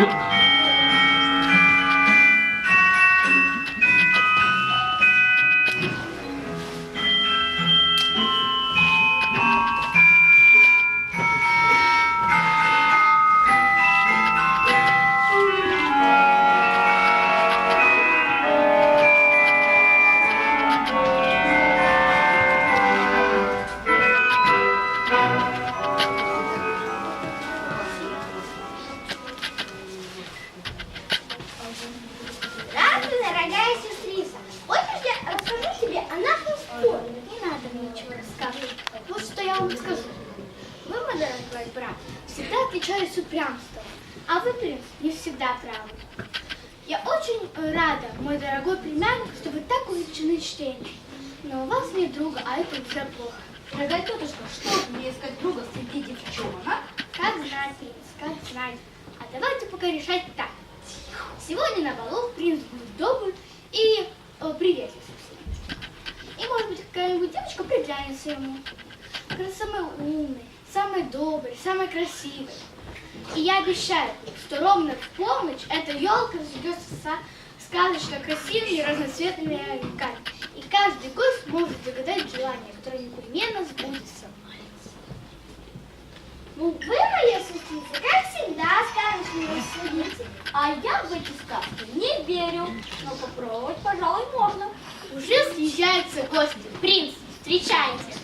Thank you. Дорогая сестрица, хочешь я расскажу тебе о нашем споре? Не надо мне ничего рассказывать. Вот что я вам скажу. Вы, мой дорогой брат, всегда отличались упрямством, а вы, принц, не всегда правы. Я очень э, рада, мой дорогой племянник, что вы так увлечены чтением. Но у вас нет друга, а это уже плохо. Дорогая тетушка, что мне искать друга среди девчонок? Как знать, принц, как знать. А давайте пока решать так. Сегодня на балу принц будет добр и э, приветлив со. И, может быть, какая-нибудь девочка приглянется ему. Она самый умный, самый добрый, самый красивый. И я обещаю, что ровно в полночь эта елка разойдется сказочно красивыми разноцветными огоньками. И каждый гость может загадать желание, которое непременно эти сказки не верю, но попробовать, пожалуй, можно. Уже съезжаются гости. Принц, встречайте.